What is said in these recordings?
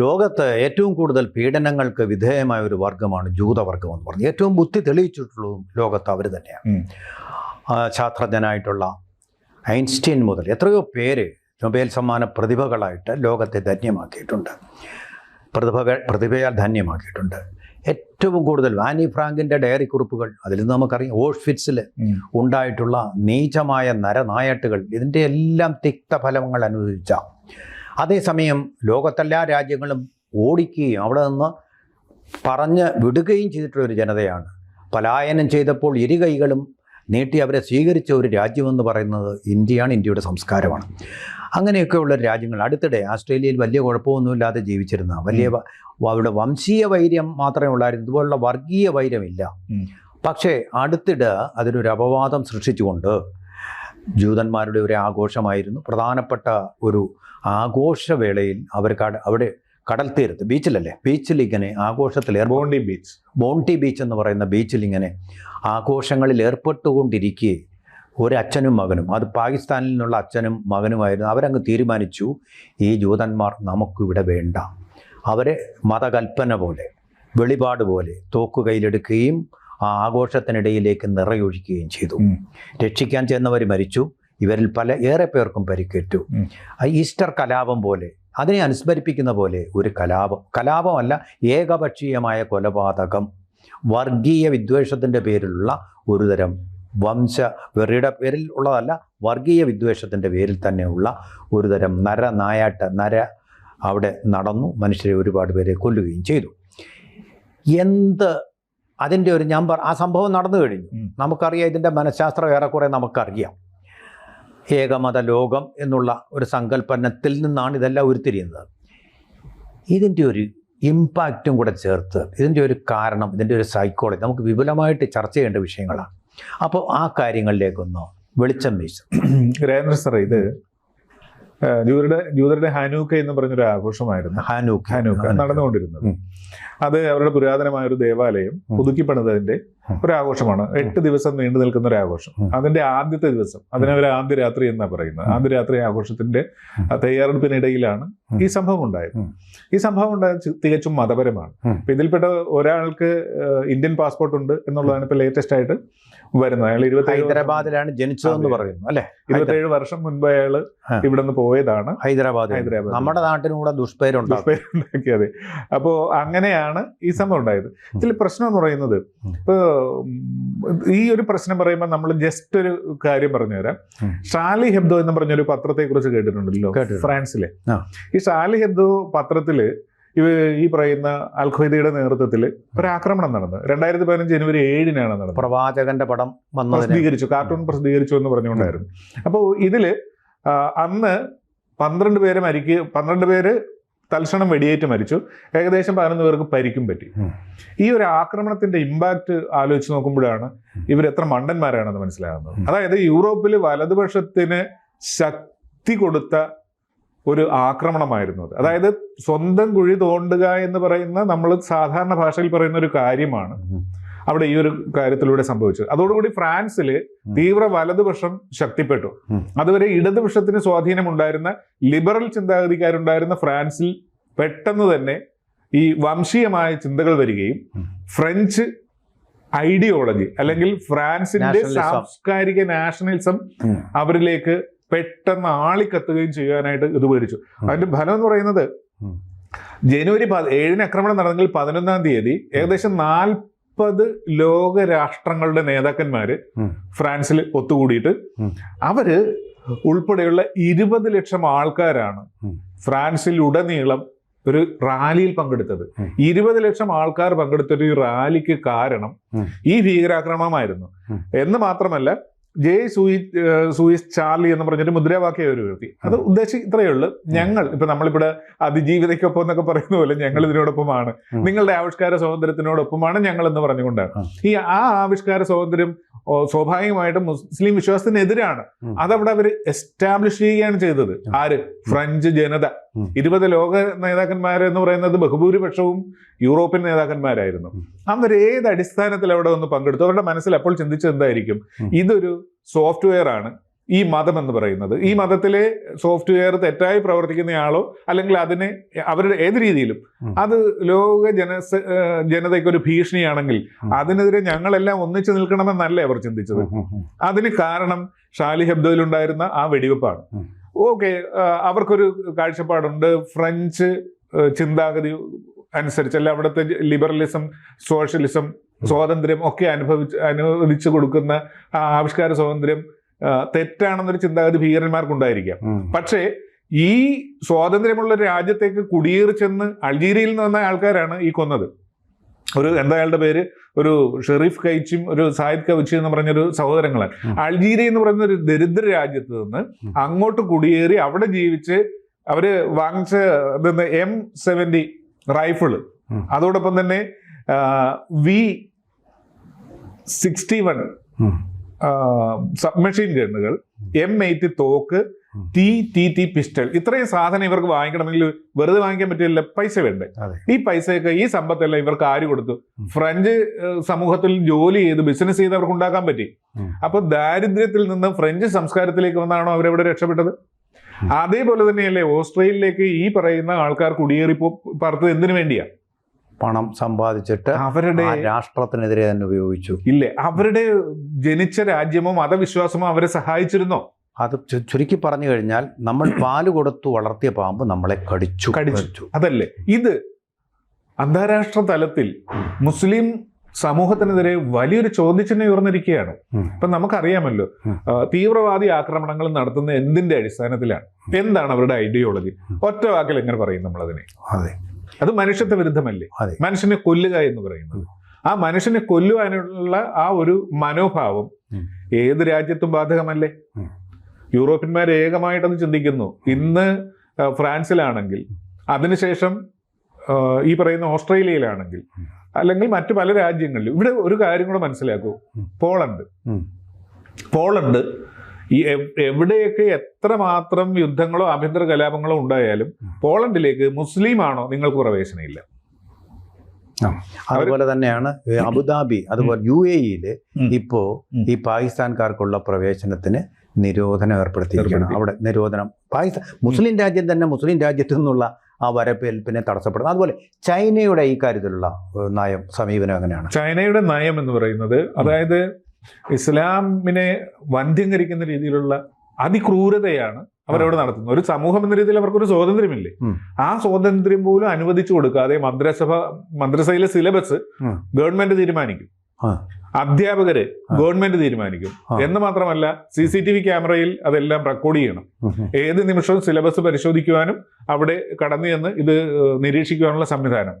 ലോകത്ത് ഏറ്റവും കൂടുതൽ പീഡനങ്ങൾക്ക് വിധേയമായ ഒരു വർഗമാണ് ജൂതവർഗം എന്ന് പറഞ്ഞു ഏറ്റവും ബുദ്ധി തെളിയിച്ചിട്ടുള്ളതും ലോകത്ത് അവർ തന്നെയാണ്. ശാസ്ത്രജ്ഞനായിട്ടുള്ള ഐൻസ്റ്റീൻ മുതൽ എത്രയോ പേര് നൊബേൽ സമ്മാന പ്രതിഭകളായിട്ട് ലോകത്തെ ധന്യമാക്കിയിട്ടുണ്ട്. പ്രതിഭകൾ പ്രതിഭയാൽ ധന്യമാക്കിയിട്ടുണ്ട്. ഏറ്റവും കൂടുതൽ വാനി ഫ്രാങ്കിന്റെ ഡയറി കുറിപ്പുകൾ അതിൽ നിന്ന് നമുക്കറിയാം ഓഷ്ഫിറ്റ്സിൽ ഉണ്ടായിട്ടുള്ള നീചമായ നരനായട്ടുകൾ ഇതിന്റെ എല്ലാം തിക്തഫലങ്ങൾ അനുഭവിച്ച അതേസമയം ലോകത്തെല്ലാ രാജ്യങ്ങളും ഓടിക്കുകയും അവിടെ നിന്ന് പറഞ്ഞ് വിടുകയും ചെയ്തിട്ടുള്ള ഒരു ജനതയാണ്. പലായനം ചെയ്തപ്പോൾ ഇരു കൈകളും നീട്ടി അവരെ സ്വീകരിച്ച ഒരു രാജ്യമെന്ന് പറയുന്നത് ഇന്ത്യയാണ് ഇന്ത്യയുടെ സംസ്കാരമാണ്. അങ്ങനെയൊക്കെയുള്ള രാജ്യങ്ങൾ. അടുത്തിടെ ആസ്ട്രേലിയയിൽ വലിയ കുഴപ്പമൊന്നുമില്ലാതെ ജീവിച്ചിരുന്ന വലിയ അവിടെ വംശീയ വൈര്യം മാത്രമേ ഉള്ളായിരുന്നു. ഇതുപോലുള്ള വർഗീയ വൈര്യമില്ല. പക്ഷേ അടുത്തിടെ അതിനൊരു അപവാദം സൃഷ്ടിച്ചുകൊണ്ട് ജൂതന്മാരുടെ ഒരു ആഘോഷമായിരുന്നു. പ്രധാനപ്പെട്ട ഒരു ആഘോഷവേളയിൽ അവർ കട അവിടെ കടൽ തീരത്ത് ബീച്ചിലല്ലേ? ബീച്ചിൽ ഇങ്ങനെ ആഘോഷത്തിൽ ബോണ്ടി ബീച്ച് ബോണ്ടി ബീച്ച് എന്ന് പറയുന്ന ബീച്ചിൽ ഇങ്ങനെ ആഘോഷങ്ങളിൽ ഏർപ്പെട്ടുകൊണ്ടിരിക്കെ ഒരു അച്ഛനും മകനും അത് പാകിസ്ഥാനിൽ നിന്നുള്ള അച്ഛനും മകനുമായിരുന്നു. അവരങ്ങ് തീരുമാനിച്ചു ഈ ജൂതന്മാർ നമുക്കിവിടെ വേണ്ട. അവരെ മതകൽപ്പന പോലെ വെളിപാട് പോലെ തോക്ക് കയ്യിലെടുക്കുകയും ആ ആഘോഷത്തിനിടയിലേക്ക് നിറയൊഴിക്കുകയും ചെയ്തു. രക്ഷിക്കാൻ ചെന്നവർ മരിച്ചു. ഇവരിൽ പല ഏറെ പേർക്കും പരിക്കേറ്റു. ആ ഈസ്റ്റർ കലാപം പോലെ അതിനെ അനുസ്മരിപ്പിക്കുന്ന പോലെ ഒരു കലാപം കലാപമല്ല ഏകപക്ഷീയമായ കൊലപാതകം. വർഗീയ വിദ്വേഷത്തിന്റെ പേരിലുള്ള ഒരുതരം വംശ വെറിയുടെ പേരിൽ ഉള്ളതല്ല വർഗീയ വിദ്വേഷത്തിന്റെ പേരിൽ തന്നെയുള്ള ഒരുതരം നര നായാട്ട് നര അവിടെ നടന്നു മനുഷ്യരെ ഒരുപാട് പേരെ കൊല്ലുകയും ചെയ്തു. എന്ത് അതിന്റെ ഒരു ഞാൻ ആ സംഭവം നടന്നു കഴിഞ്ഞു. നമുക്കറിയാം ഇതിന്റെ മനഃശാസ്ത്രം ഏറെക്കുറെ നമുക്കറിയാം. ഏകമത ലോകം എന്നുള്ള ഒരു സങ്കല്പനത്തിൽ നിന്നാണ് ഇതെല്ലാം ഉരുത്തിരിയുന്നത്. ഇതിന്റെ ഒരു ഇമ്പാക്റ്റും കൂടെ ചേർത്ത് ഇതിന്റെ ഒരു കാരണം ഇതിന്റെ ഒരു സൈക്കോളജി നമുക്ക് വിപുലമായിട്ട് ചർച്ച ചെയ്യേണ്ട വിഷയങ്ങളാണ്. അപ്പോൾ ആ കാര്യങ്ങളിലേക്കൊന്ന് വെളിച്ചം വീശ്. രേന്ദ്ര സാർ ഇത് ജൂതരുടെ ജൂതരുടെ ഹാനൂക്ക എന്ന് പറഞ്ഞൊരു ആഘോഷമായിരുന്നു. ഹാനൂക്ക. ഹാനൂക്ക നടന്നുകൊണ്ടിരുന്നത്. അത് അവരുടെ പുരാതനമായ ഒരു ദേവാലയം ഉം. ഒരു ആഘോഷമാണ് എട്ട് ദിവസം നീണ്ടു നിൽക്കുന്ന ഒരു ആഘോഷം അതിന്റെ ആദ്യത്തെ ദിവസം അതിനെ അവർ ആദ്യ രാത്രി എന്നാ പറയുന്നത്. ആദ്യ രാത്രി ആഘോഷത്തിന്റെ തയ്യാറെടുപ്പിനിടയിലാണ് ഈ സംഭവം ഉണ്ടായത് ഈ സംഭവം ഉണ്ടായത് തികച്ചും മതപരമാണ്. ഇതിൽപ്പെട്ട ഒരാൾക്ക് ഇന്ത്യൻ പാസ്പോർട്ട് ഉണ്ട് എന്നുള്ളതാണ് ഇപ്പൊ ലേറ്റസ്റ്റ് ആയിട്ട് വരുന്നത്. അയാൾ ഇരുപത്തി ഹൈദരാബാദിലാണ് ജനിച്ചതെന്ന് പറയുന്നു അല്ലേ? ഇരുപത്തേഴ് വർഷം മുൻപ് അയാൾ. ഇവിടെ നിന്ന് പോയതാണ് ഹൈദരാബാദ് ഹൈദരാബാദ്. നമ്മുടെ നാട്ടിനും കൂടെ ദുഷ്പേരുണ്ടാകും ദുഷ്പേരുണ്ടാക്കിയത് അപ്പോ അങ്ങനെയാണ് ഈ സംഭവം ഉണ്ടായത്. ഇതിൽ പ്രശ്നം എന്ന് പറയുന്നത് ഉം. ഈ ഒരു പ്രശ്നം പറയുമ്പോൾ നമ്മൾ ജസ്റ്റ് ഒരു കാര്യം പറഞ്ഞു തരാം ഷാലി ഹെബ്ദോ എന്ന് പറഞ്ഞൊരു പത്രത്തെ കുറിച്ച് കേട്ടിട്ടുണ്ടല്ലോ കേട്ടിട്ടുണ്ട്. ഫ്രാൻസിലെ. ഈ ഷാലി ഹെബ്ദോ പത്രത്തിൽ ഇവ ഈ പറയുന്ന അൽഖയ്ദയുടെ നേതൃത്വത്തിൽ ഒരു ആക്രമണം നടന്നു രണ്ടായിരത്തി പതിനഞ്ച് ജനുവരി ഏഴിനാണ് നടന്നത്. പ്രവാചകന്റെ പടം പ്രസിദ്ധീകരിച്ചു. കാർട്ടൂൺ പ്രസിദ്ധീകരിച്ചു എന്ന് പറഞ്ഞുകൊണ്ടായിരുന്നു. അപ്പോൾ ഇതിൽ അന്ന് പന്ത്രണ്ട് പേര് മരിക്കുക പന്ത്രണ്ട് പേര് തൽക്ഷണം വെടിയേറ്റ് മരിച്ചു. ഏകദേശം പതിനൊന്ന് പേർക്ക് പരിക്കും പറ്റി. ഈ ഒരു ആക്രമണത്തിന്റെ ഇമ്പാക്ട് ആലോചിച്ച് നോക്കുമ്പോഴാണ് ഇവർ എത്ര മണ്ടന്മാരാണെന്ന് മനസ്സിലാകുന്നത്. അതായത് യൂറോപ്പിൽ വലതുപക്ഷത്തിന് ശക്തി കൊടുത്ത ഒരു ആക്രമണമായിരുന്നു അത്. അതായത് സ്വന്തം കുഴി തോണ്ടുക എന്ന് പറയുന്ന നമ്മൾ സാധാരണ ഭാഷയിൽ പറയുന്ന ഒരു കാര്യമാണ്. അവിടെ ഈ ഒരു കാര്യത്തിലൂടെ സംഭവിച്ചത്. അതോടുകൂടി ഫ്രാൻസിൽ. തീവ്ര വലതുപക്ഷം ശക്തിപ്പെട്ടു. അതുവരെ ഇടതുപക്ഷത്തിന് സ്വാധീനമുണ്ടായിരുന്ന ലിബറൽ ചിന്താഗതിക്കാരുണ്ടായിരുന്ന ഫ്രാൻസിൽ പെട്ടെന്ന് തന്നെ ഈ വംശീയമായ ചിന്തകൾ വരികയും ഫ്രഞ്ച് ഐഡിയോളജി അല്ലെങ്കിൽ ഫ്രാൻസിന്റെ സാംസ്കാരിക നാഷണലിസം അവരിലേക്ക് പെട്ടെന്ന് ആളിക്കത്തുകയും ചെയ്യാനായിട്ട് ഇത് ഉപകരിച്ചു. അതിന്റെ ഫലം എന്ന് പറയുന്നത് ജനുവരി ഏഴിന് ആക്രമണം നടന്നെങ്കിൽ പതിനൊന്നാം തീയതി ഏകദേശം നാൽപ്പത് ലോക രാഷ്ട്രങ്ങളുടെ നേതാക്കന്മാര് ഫ്രാൻസിൽ ഒത്തുകൂടിയിട്ട് അവർ ഉൾപ്പെടെയുള്ള ഇരുപത് ലക്ഷം ആൾക്കാരാണ്. ഫ്രാൻസിൽ ഉടനീളം ഒരു റാലിയിൽ പങ്കെടുത്തത്. ഇരുപത് ലക്ഷം ആൾക്കാർ പങ്കെടുത്തൊരു ഈ റാലിക്ക് കാരണം ഈ ഭീകരാക്രമണമായിരുന്നു. എന്ന് മാത്രമല്ല ജെ സൂയി സൂയിസ് ചാർലി എന്ന് പറഞ്ഞൊരു മുദ്രാവാക്യം അവർ ഉയർത്തി അത് ഉദ്ദേശം ഇത്രയേ ഉള്ളൂ. ഞങ്ങൾ ഇപ്പൊ നമ്മളിവിടെ അതിജീവിതയ്ക്കൊപ്പം എന്നൊക്കെ പറയുന്ന പോലെ ഞങ്ങൾ ഇതിനോടൊപ്പമാണ്. നിങ്ങളുടെ ആവിഷ്കാര സ്വാതന്ത്ര്യത്തിനോടൊപ്പമാണ് ഞങ്ങൾ എന്ന് പറഞ്ഞുകൊണ്ടാണ്. ഈ ആ ആവിഷ്കാര സ്വാതന്ത്ര്യം സ്വാഭാവികമായിട്ടും മുസ്ലിം വിശ്വാസത്തിനെതിരാണ്. അതവിടെ അവർ എസ്റ്റാബ്ലിഷ് ചെയ്യുകയാണ് ചെയ്തത്. ആര്? ഫ്രഞ്ച് ജനത. ഇരുപത് ലോക നേതാക്കന്മാരെന്ന് പറയുന്നത് ബഹുഭൂരിപക്ഷവും യൂറോപ്യൻ നേതാക്കന്മാരായിരുന്നു. അവർ ഏത് അടിസ്ഥാനത്തിൽ അവിടെ ഒന്ന് പങ്കെടുത്തു? അവരുടെ മനസ്സിൽ അപ്പോൾ ചിന്തിച്ചത് എന്തായിരിക്കും? ഇതൊരു സോഫ്റ്റ്വെയർ ആണ്. ഈ മതം എന്ന് പറയുന്നത്. ഈ മതത്തിലെ സോഫ്റ്റ്വെയർ തെറ്റായി പ്രവർത്തിക്കുന്നയാളോ അല്ലെങ്കിൽ അതിനെ അവരുടെ ഏത് രീതിയിലും അത് ലോക ജന ജനതയ്ക്ക് ഒരു ഭീഷണിയാണെങ്കിൽ. അതിനെതിരെ ഞങ്ങളെല്ലാം ഒന്നിച്ചു നിൽക്കണമെന്നല്ലേ അവർ ചിന്തിച്ചത്. അതിന് കാരണം ഷാലി ഹെബ്ദോയിലുണ്ടായിരുന്ന ആ വെടിവെപ്പാണ്. ഓക്കെ അവർക്കൊരു കാഴ്ചപ്പാടുണ്ട്. ഫ്രഞ്ച് ചിന്താഗതി അനുസരിച്ച് അല്ല അവിടുത്തെ ലിബറലിസം സോഷ്യലിസം സ്വാതന്ത്ര്യം ഒക്കെ അനുഭവിച്ച് അനുവദിച്ചു കൊടുക്കുന്ന ആ ആവിഷ്കാര സ്വാതന്ത്ര്യം തെറ്റാണെന്നൊരു ചിന്താഗതി ഭീകരന്മാർക്കുണ്ടായിരിക്കാം. പക്ഷേ ഈ സ്വാതന്ത്ര്യമുള്ള രാജ്യത്തേക്ക് കുടിയേറി ചെന്ന് അൾജീരിയയിൽ നിന്ന് വന്ന ആൾക്കാരാണ് ഈ കൊന്നത്. ഒരു എന്താ അയാളുടെ പേര്? ഒരു ഷെറീഫ് കൈച്ചും ഒരു സായിദ് കവിച്ചും എന്ന് പറഞ്ഞൊരു സഹോദരങ്ങളാണ്. അൾജീരിയ എന്ന് പറയുന്ന ഒരു ദരിദ്ര രാജ്യത്ത് നിന്ന് അങ്ങോട്ട് കുടിയേറി അവിടെ ജീവിച്ച് അവർ വാങ്ങിച്ച എം സെവന്റി റൈഫിൾ. അതോടൊപ്പം തന്നെ വി സിക്സ്റ്റി വൺ. സബ്മെഷീൻ ഗണ്ണുകൾ എം എയ്റ്റ് തോക്ക്. ടി ടി ടി പിസ്റ്റൾ ഇത്രയും സാധനം ഇവർക്ക് വാങ്ങിക്കണമെങ്കിൽ വെറുതെ വാങ്ങിക്കാൻ പറ്റില്ല പൈസ വേണ്ടേ. ഈ പൈസയൊക്കെ ഈ സമ്പത്തെല്ലാം ഇവർക്ക് ആര് കൊടുത്തു. ഫ്രഞ്ച് സമൂഹത്തിൽ ജോലി ചെയ്ത് ബിസിനസ് ചെയ്ത് അവർക്ക് ഉണ്ടാക്കാൻ പറ്റി. അപ്പൊ ദാരിദ്ര്യത്തിൽ നിന്ന് ഫ്രഞ്ച് സംസ്കാരത്തിലേക്ക് വന്നാണോ അവരെവിടെ രക്ഷപ്പെട്ടത്. അതേപോലെ തന്നെയല്ലേ ഓസ്ട്രേലിയയിലേക്ക് ഈ പറയുന്ന ആൾക്കാർ കുടിയേറി പാർത്തത് എന്തിനു വേണ്ടിയാ? പണം സമ്പാദിച്ചിട്ട് അവരുടെ രാഷ്ട്രത്തിനെതിരെ തന്നെ ഉപയോഗിച്ചു. ഇല്ലേ? അവരുടെ ജനിച്ച രാജ്യമോ മതവിശ്വാസമോ അവരെ സഹായിച്ചിരുന്നോ? അത് ചുരുക്കി പറഞ്ഞു കഴിഞ്ഞാൽ നമ്മൾ പാൽ കൊടുത്തു വളർത്തിയ പാമ്പ് നമ്മളെ കടിച്ചു കടിച്ചു. അതല്ലേ? ഇത് അന്താരാഷ്ട്ര തലത്തിൽ മുസ്ലിം സമൂഹത്തിനെതിരെ വലിയൊരു ചോദ്യചിഹ്നം ഉയർന്നിരിക്കുകയാണ്. ഇപ്പം നമുക്കറിയാമല്ലോ തീവ്രവാദി ആക്രമണങ്ങൾ നടത്തുന്ന എന്തിന്റെ അടിസ്ഥാനത്തിലാണ്? എന്താണ് അവരുടെ ഐഡിയോളജി ഒറ്റ വാക്കിൽ എങ്ങനെ പറയും നമ്മളതിനെ? അതെ. അത് മനുഷ്യത്വ വിരുദ്ധമല്ലേ? മനുഷ്യനെ കൊല്ലുക എന്ന് പറയുന്നത്. ആ മനുഷ്യനെ കൊല്ലുവാനുള്ള ആ ഒരു മനോഭാവം. ഏത് രാജ്യത്തും ബാധകമല്ലേ? യൂറോപ്യന്മാർ ഏകമായിട്ടത് ചിന്തിക്കുന്നു. ഇന്ന് ഫ്രാൻസിലാണെങ്കിൽ അതിനുശേഷം ഈ പറയുന്ന ഓസ്ട്രേലിയയിലാണെങ്കിൽ. അല്ലെങ്കിൽ മറ്റു പല രാജ്യങ്ങളിലും. ഇവിടെ ഒരു കാര്യം കൂടെ മനസ്സിലാക്കൂ. പോളണ്ട്. പോളണ്ട് ഈ എവ്- എവിടെയൊക്കെ എത്രമാത്രം യുദ്ധങ്ങളോ ആഭ്യന്തര കലാപങ്ങളോ ഉണ്ടായാലും പോളണ്ടിലേക്ക് മുസ്ലിം ആണോ നിങ്ങൾക്ക് പ്രവേശനമില്ല. അതുപോലെ തന്നെയാണ് അബുദാബി അതുപോലെ യു എ ഇയിൽ ഇപ്പോ ഈ പാകിസ്ഥാൻകാർക്കുള്ള പ്രവേശനത്തിന് നിരോധനം ഏർപ്പെടുത്തിയിരിക്കുകയാണ്. അവിടെ നിരോധനം. പാകിസ്ഥാൻ മുസ്ലിം രാജ്യം തന്നെ മുസ്ലിം രാജ്യത്തു നിന്നുള്ള ആ വരപ്പേൽപ്പിനെ തടസ്സപ്പെടുന്നത് അതുപോലെ ചൈനയുടെ ഈ കാര്യത്തിലുള്ള നയം സമീപനം എങ്ങനെയാണ്? ചൈനയുടെ നയം എന്ന് പറയുന്നത് അതായത് ഇസ്ലാമിനെ വന്ധ്യംകരിക്കുന്ന രീതിയിലുള്ള അതിക്രൂരതയാണ് അവരവിടെ നടത്തുന്നത്. ഒരു സമൂഹം എന്ന രീതിയിൽ അവർക്കൊരു സ്വാതന്ത്ര്യമില്ലേ? ആ സ്വാതന്ത്ര്യം പോലും അനുവദിച്ചു കൊടുക്കാതെ മന്ത്രിസഭ മന്ത്രിസഭയിലെ സിലബസ് ഗവൺമെന്റ് തീരുമാനിക്കും. അധ്യാപകരെ. ഗവൺമെന്റ് തീരുമാനിക്കും. എന്ന് മാത്രമല്ല സി സി ടി വി ക്യാമറയിൽ അതെല്ലാം റെക്കോർഡ് ചെയ്യണം. ഏത് നിമിഷവും സിലബസ് പരിശോധിക്കുവാനും അവിടെ കടന്നു ചെന്ന് ഇത് നിരീക്ഷിക്കുവാനുള്ള സംവിധാനം.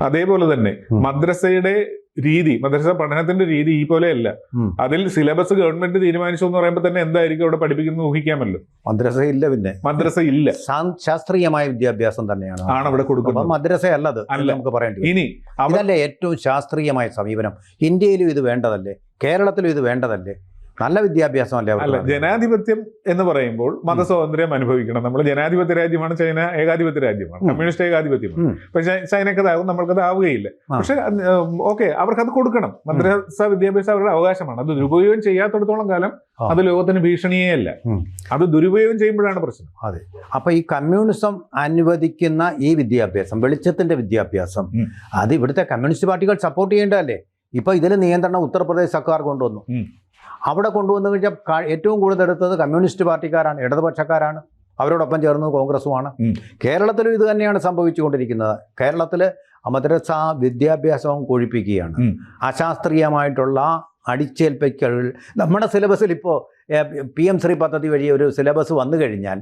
അതേപോലെ തന്നെ മദ്രസയുടെ രീതി മദ്രസ പഠനത്തിന്റെ രീതി ഈ പോലെയല്ല. അതിൽ സിലബസ് ഗവൺമെന്റ് തീരുമാനിച്ചു എന്ന് പറയുമ്പോൾ തന്നെ എന്തായിരിക്കും അവിടെ പഠിപ്പിക്കുന്നത് ഊഹിക്കാമല്ലോ. മദ്രസ ഇല്ല പിന്നെ. മദ്രസ ഇല്ല. ശാസ്ത്രീയമായ വിദ്യാഭ്യാസം തന്നെയാണ്. ആണ് അവിടെ കൊടുക്കുന്നത്. മദ്രസ അല്ലത് അല്ല. നമുക്ക് പറയേണ്ടി. ഇനി അതല്ലേ ഏറ്റവും ശാസ്ത്രീയമായ സമീപനം. ഇന്ത്യയിലും ഇത് വേണ്ടതല്ലേ? കേരളത്തിലും ഇത് വേണ്ടതല്ലേ? നല്ല വിദ്യാഭ്യാസമല്ലേ അല്ല ജനാധിപത്യം എന്ന് പറയുമ്പോൾ മതസ്വാതന്ത്ര്യം അനുഭവിക്കണം. നമ്മൾ ജനാധിപത്യ രാജ്യമാണ് ചൈന ഏകാധിപത്യ രാജ്യമാണ് കമ്മ്യൂണിസ്റ്റ് ഏകാധിപത്യമാണ് പക്ഷേ ചൈനക്കത് ചൈനക്കതാകും നമ്മൾക്കത് ആവുകയില്ല. പക്ഷെ ഓക്കെ അവർക്കത് കൊടുക്കണം. മദ്രസ വിദ്യാഭ്യാസം അവരുടെ അവകാശമാണ്. അത് ദുരുപയോഗം ചെയ്യാത്തടത്തോളം കാലം. അത് ലോകത്തിന് ഭീഷണിയേ അല്ല. അത് ദുരുപയോഗം ചെയ്യുമ്പോഴാണ് പ്രശ്നം. അതെ. അപ്പൊ ഈ കമ്മ്യൂണിസം അനുവദിക്കുന്ന ഈ വിദ്യാഭ്യാസം വെളിച്ചത്തിന്റെ വിദ്യാഭ്യാസം. അത് ഇവിടുത്തെ കമ്മ്യൂണിസ്റ്റ് പാർട്ടികൾ സപ്പോർട്ട് ചെയ്യേണ്ടതല്ലേ? ഇപ്പൊ ഇതിൽ നിയന്ത്രണം ഉത്തർപ്രദേശ് സർക്കാർ കൊണ്ടുവന്നു. അവിടെ കൊണ്ടുവന്നു കഴിഞ്ഞാൽ ഏറ്റവും കൂടുതൽ എടുത്തത് കമ്മ്യൂണിസ്റ്റ് പാർട്ടിക്കാരാണ് ഇടതുപക്ഷക്കാരാണ്. അവരോടൊപ്പം ചേർന്നത് കോൺഗ്രസുമാണ്. കേരളത്തിലും ഇത് തന്നെയാണ് സംഭവിച്ചുകൊണ്ടിരിക്കുന്നത്. കേരളത്തിൽ മദ്രസ വിദ്യാഭ്യാസവും കൊഴിപ്പിക്കുകയാണ്. അശാസ്ത്രീയമായിട്ടുള്ള അടിച്ചേൽപ്പിക്കൽ. നമ്മുടെ സിലബസിൽ ഇപ്പോൾ പി എം ശ്രീ പദ്ധതി വഴി ഒരു സിലബസ് വന്നു കഴിഞ്ഞാൽ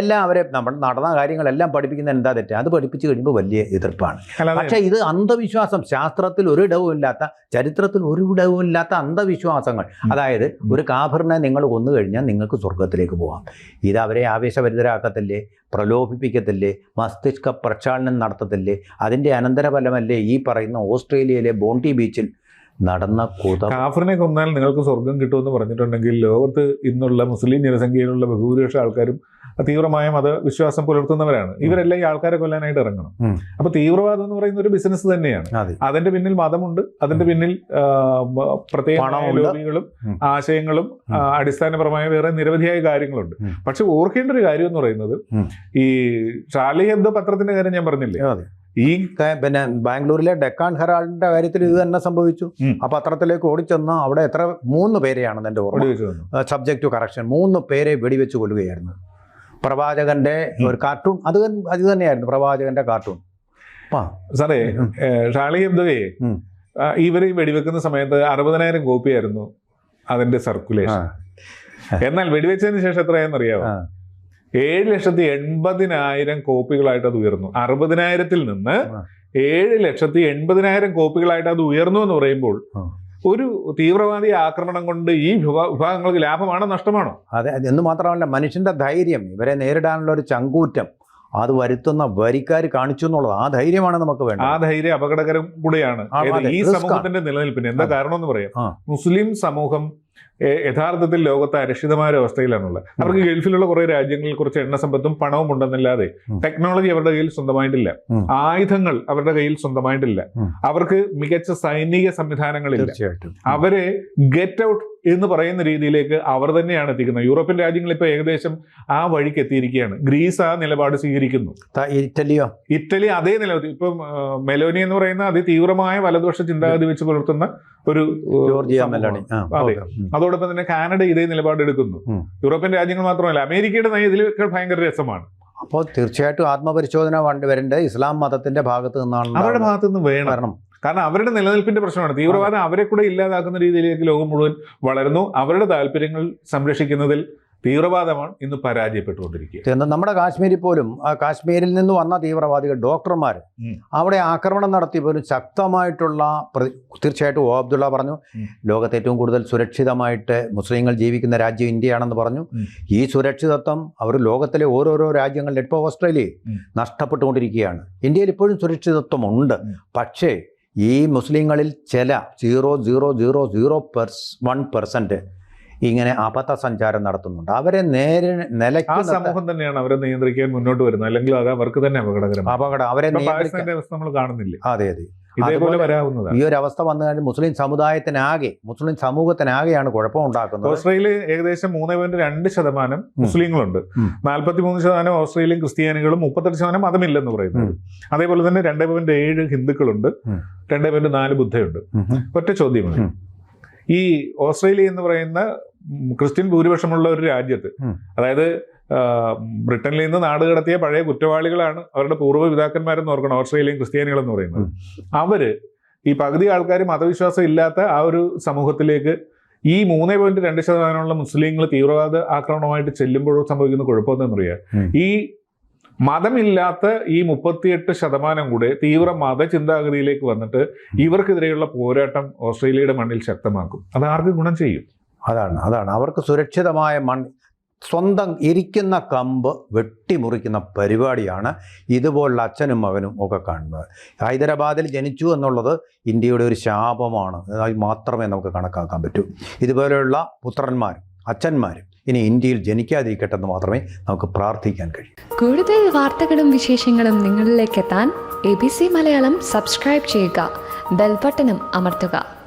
എല്ലാം അവരെ നമ്മൾ നടന്ന കാര്യങ്ങളെല്ലാം പഠിപ്പിക്കുന്ന എന്താ തെറ്റ്? അത് പഠിപ്പിച്ചു കഴിയുമ്പോൾ വലിയ എതിർപ്പാണ്. പക്ഷേ ഇത് അന്ധവിശ്വാസം ശാസ്ത്രത്തിൽ ഒരു ഇടവുമില്ലാത്ത ചരിത്രത്തിൽ ഒരു ഇടവുമില്ലാത്ത അന്ധവിശ്വാസങ്ങൾ. അതായത് ഒരു കാഫറിനെ നിങ്ങൾ കൊന്നു കഴിഞ്ഞാൽ നിങ്ങൾക്ക് സ്വർഗത്തിലേക്ക് പോകാം ഇത് അവരെ ആവേശഭരിതരാക്കത്തില്ലേ? പ്രലോഭിപ്പിക്കത്തില്ലേ? മസ്തിഷ്ക പ്രക്ഷാളനം നടത്തത്തില്ലേ? അതിന്റെ അനന്തരഫലമല്ലേ ഈ പറയുന്ന ഓസ്ട്രേലിയയിലെ ബോണ്ടി ബീച്ചിൽ നടന്ന കൂത കാഫറിനെ കൊന്നാൽ നിങ്ങൾക്ക് സ്വർഗം കിട്ടുമെന്ന് പറഞ്ഞിട്ടുണ്ടെങ്കിൽ ലോകത്ത് ഇന്നുള്ള മുസ്ലിം ജനസംഖ്യയിലുള്ള ബഹുഭൂരിപക്ഷ ആൾക്കാരും തീവ്രമായ മതവിശ്വാസം പുലർത്തുന്നവരാണ്. ഇവരെല്ലാം ഈ ആൾക്കാരെ കൊല്ലാനായിട്ട് ഇറങ്ങണം. അപ്പൊ തീവ്രവാദം എന്ന് പറയുന്ന ഒരു ബിസിനസ് തന്നെയാണ്. അതിന്റെ പിന്നിൽ മതമുണ്ട്. അതിന്റെ പിന്നിൽ പ്രത്യേക മ- ലോബികളും ആശയങ്ങളും. അടിസ്ഥാനപരമായ വേറെ നിരവധിയായ കാര്യങ്ങളുണ്ട്. പക്ഷെ ഓർക്കേണ്ട ഒരു കാര്യം എന്ന് പറയുന്നത് ഈ ഷാലി ഹെബ്ദോ പത്രത്തിന്റെ കാര്യം ഞാൻ പറഞ്ഞില്ലേ? ഈ പിന്നെ ബാംഗ്ലൂരിലെ ഡെക്കാൻ ഹെറാൾഡിന്റെ കാര്യത്തിൽ ഇത് തന്നെ സംഭവിച്ചു. ആ പത്രത്തിലേക്ക് ഓടിച്ചെന്ന് അവിടെ എത്ര മൂന്ന് പേരെയാണ് എന്റെ ഓർമ്മ. സബ്ജക്ട് ടു കറക്ഷൻ മൂന്ന് പേരെ വെടിവെച്ച് കൊല്ലുകയായിരുന്നു. പ്രവാചകന്റെ ഒരു കാർട്ടൂൺ അത് അത് തന്നെയായിരുന്നു പ്രവാചകന്റെ കാർട്ടൂൺ സാറേ ഷാളി ഷാർലി ഇവർ വെടിവെക്കുന്ന സമയത്ത് അറുപതിനായിരം കോപ്പിയായിരുന്നു അതിന്റെ സർക്കുലേഷൻ എന്നാൽ വെടിവെച്ചതിന് ശേഷം എത്രയാണെന്ന് അറിയാമോ ആ. ഏഴ് ലക്ഷത്തി എൺപതിനായിരം കോപ്പികളായിട്ട് അത് ഉയർന്നു. അറുപതിനായിരത്തിൽ നിന്ന്. ഏഴ് ലക്ഷത്തി എൺപതിനായിരം കോപ്പികളായിട്ട് അത് ഉയർന്നു എന്ന് പറയുമ്പോൾ ഒരു തീവ്രവാദി ആക്രമണം കൊണ്ട് ഈ വിഭാ- വിഭാഗങ്ങൾക്ക് ലാഭമാണോ നഷ്ടമാണോ? അതെ എന്ന് മാത്രമല്ല മനുഷ്യന്റെ ധൈര്യം ഇവരെ നേരിടാനുള്ള ഒരു ചങ്കൂറ്റം അത് വരുത്തുന്ന വരിക്കാർ കാണിച്ചു എന്നുള്ളത് ആ ധൈര്യമാണ് നമുക്ക് വേണ്ടത്. ആ ധൈര്യം അപകടകരം കൂടെയാണ്. ഈ സമൂഹത്തിന്റെ നിലനിൽപ്പിന്. എന്താ കാരണം എന്ന് പറയാം? മുസ്ലിം സമൂഹം യഥാർത്ഥത്തിൽ ലോകത്ത് അരക്ഷിതമായ ഒരു അവസ്ഥയിലാണുള്ളത്. അവർക്ക് ഗൾഫിലുള്ള കുറേ രാജ്യങ്ങളിൽ കുറച്ച് എണ്ണ സമ്പത്തും പണവും ഉണ്ടെന്നല്ലാതെ ടെക്നോളജി അവരുടെ കയ്യിൽ സ്വന്തമായിട്ടില്ല. ആയുധങ്ങൾ അവരുടെ കയ്യിൽ സ്വന്തമായിട്ടില്ല. അവർക്ക് മികച്ച സൈനിക സംവിധാനങ്ങളില്ല. അവരെ ഗെറ്റ് ഔട്ട് എന്ന് പറയുന്ന രീതിയിലേക്ക് അവർ തന്നെയാണ് എത്തിക്കുന്നത്. യൂറോപ്യൻ രാജ്യങ്ങൾ ഇപ്പോൾ ഏകദേശം ആ വഴിക്ക് എത്തിയിരിക്കുകയാണ്. ഗ്രീസ് ആ നിലപാട് സ്വീകരിക്കുന്നു. ഇറ്റലിയോ? ഇറ്റലി അതേ നിലപാട്. ഇപ്പം മെലോനി എന്ന് പറയുന്ന അതിതീവ്രമായ വലതുപക്ഷ ചിന്താഗതി വെച്ച് പുലർത്തുന്ന ഒരു. അതെ. അതോടൊപ്പം തന്നെ കാനഡ ഇതേ നിലപാടെടുക്കുന്നു എടുക്കുന്നു. യൂറോപ്യൻ രാജ്യങ്ങൾ മാത്രമല്ല അമേരിക്കയുടെ നയം ഇതിലൊക്കെ ഭയങ്കര രസമാണ്. അപ്പോൾ തീർച്ചയായിട്ടും ആത്മപരിശോധന വേണ്ടി വരേണ്ടത് ഇസ്ലാം മതത്തിന്റെ ഭാഗത്ത് നിന്നാണ് അവരുടെ ഭാഗത്ത് ഭാഗത്തു നിന്ന് വേണം. കാരണം അവരുടെ നിലനിൽപ്പിന്റെ പ്രശ്നമാണ്. തീവ്രവാദം അവരെ കൂടെ ഇല്ലാതാക്കുന്ന രീതിയിലേക്ക് ലോകം മുഴുവൻ വളരുന്നു. അവരുടെ താല്പര്യങ്ങൾ സംരക്ഷിക്കുന്നതിൽ തീവ്രവാദമാണ് ഇന്ന് പരാജയപ്പെട്ടുകൊണ്ടിരിക്കുക. നമ്മുടെ കാശ്മീരിൽ പോലും കാശ്മീരിൽ നിന്ന് വന്ന തീവ്രവാദികൾ ഡോക്ടർമാർ അവിടെ ആക്രമണം നടത്തി പോലും ശക്തമായിട്ടുള്ള തീർച്ചയായിട്ടും ഓ അബ്ദുള്ള പറഞ്ഞു ലോകത്തെ ഏറ്റവും കൂടുതൽ സുരക്ഷിതമായിട്ട് മുസ്ലിങ്ങൾ ജീവിക്കുന്ന രാജ്യം ഇന്ത്യയാണെന്ന് പറഞ്ഞു. ഈ സുരക്ഷിതത്വം അവർ ലോകത്തിലെ ഓരോരോ രാജ്യങ്ങളിൽ ഇപ്പോൾ ഓസ്ട്രേലിയയിൽ. നഷ്ടപ്പെട്ടുകൊണ്ടിരിക്കുകയാണ്. ഇന്ത്യയിൽ ഇപ്പോഴും സുരക്ഷിതത്വമുണ്ട്. പക്ഷേ ഈ മുസ്ലിങ്ങളിൽ ചില zero zero zero zero per one percent ഇങ്ങനെ അബദ്ധ സഞ്ചാരം നടത്തുന്നുണ്ട്. അവരെ നേരെ നില നിലയ്ക്ക് സമൂഹം തന്നെയാണ് അവരെ നിയന്ത്രിക്കാൻ മുന്നോട്ട് വരുന്നത്. അല്ലെങ്കിൽ അത് അവർക്ക് തന്നെ അപകടകരം അപകടം. അവരെ നമ്മൾ കാണുന്നില്ല? അതെ അതെ. ഇതേപോലെ വരാവുന്നതാണ്. ഈ ഒരു അവസ്ഥ വന്നു കഴിഞ്ഞാൽ മുസ്ലിം സമുദായത്തിനാകെ മുസ്ലിം സമൂഹത്തിനാകെയാണ് കുഴപ്പം ഉണ്ടാക്കുന്നത് ഓസ്ട്രേലിയയിൽ ഏകദേശം മൂന്ന് പോയിന്റ് രണ്ട് ശതമാനം മുസ്ലിങ്ങളുണ്ട്. നാൽപ്പത്തി മൂന്ന് ശതമാനം ഓസ്ട്രേലിയൻ ക്രിസ്ത്യാനികളും മുപ്പത്തെട്ട് ശതമാനം മതമില്ലെന്ന് പറയുന്നത്. അതേപോലെ തന്നെ രണ്ട് പോയിന്റ് ഏഴ് ഹിന്ദുക്കളുണ്ട്. രണ്ട് പോയിന്റ് നാല് ബുദ്ധയുണ്ട്. ഒറ്റ ചോദ്യമാണ്. ഈ ഓസ്ട്രേലിയ എന്ന് പറയുന്ന ക്രിസ്ത്യൻ ഭൂരിപക്ഷമുള്ള ഒരു രാജ്യത്ത് അതായത് ബ്രിട്ടനിൽ നിന്ന് നാട് കടത്തിയ പഴയ കുറ്റവാളികളാണ് അവരുടെ പൂർവ പിതാക്കന്മാരെന്ന് ഓർക്കണം ഓസ്ട്രേലിയൻ ക്രിസ്ത്യാനികൾ എന്ന് പറയുന്നത് അവർ ഈ പകുതി ആൾക്കാർ മതവിശ്വാസം ഇല്ലാത്ത ആ ഒരു സമൂഹത്തിലേക്ക് ഈ മൂന്ന് പോയിന്റ് രണ്ട് ശതമാനമുള്ള മുസ്ലിങ്ങൾ തീവ്രവാദ ആക്രമണമായിട്ട് ചെല്ലുമ്പോഴും സംഭവിക്കുന്ന കുഴപ്പമെന്നറിയാം. ഈ മതമില്ലാത്ത ഈ മുപ്പത്തിയെട്ട് ശതമാനം കൂടെ തീവ്ര മതചിന്താഗതിയിലേക്ക് വന്നിട്ട് ഇവർക്കെതിരെയുള്ള പോരാട്ടം ഓസ്ട്രേലിയയുടെ മണ്ണിൽ ശക്തമാക്കും. അത് ആർക്ക് ഗുണം ചെയ്യും. അതാണ് അതാണ്. അവർക്ക് സുരക്ഷിതമായ മൺ സ്വന്തം ഇരിക്കുന്ന കമ്പ് വെട്ടിമുറിക്കുന്ന പരിപാടിയാണ് ഇതുപോലുള്ള അച്ഛനും മകനും ഒക്കെ കാണുന്നത്. ഹൈദരാബാദിൽ ജനിച്ചു എന്നുള്ളത് ഇന്ത്യയുടെ ഒരു ശാപമാണ്. മാത്രമേ നമുക്ക് കണക്കാക്കാൻ പറ്റൂ. ഇതുപോലെയുള്ള പുത്രന്മാരും അച്ഛന്മാർ ഇനി ഇന്ത്യയിൽ ജനിക്കാതിരിക്കട്ടെ എന്ന് മാത്രമേ നമുക്ക് പ്രാർത്ഥിക്കാൻ കഴിയൂ. കൂടുതൽ വാർത്തകളും വിശേഷങ്ങളും നിങ്ങളിലേക്ക് എത്താൻ A B C Malayalam subscribe ചെയ്യുക. ബെൽബട്ടനും അമർത്തുക.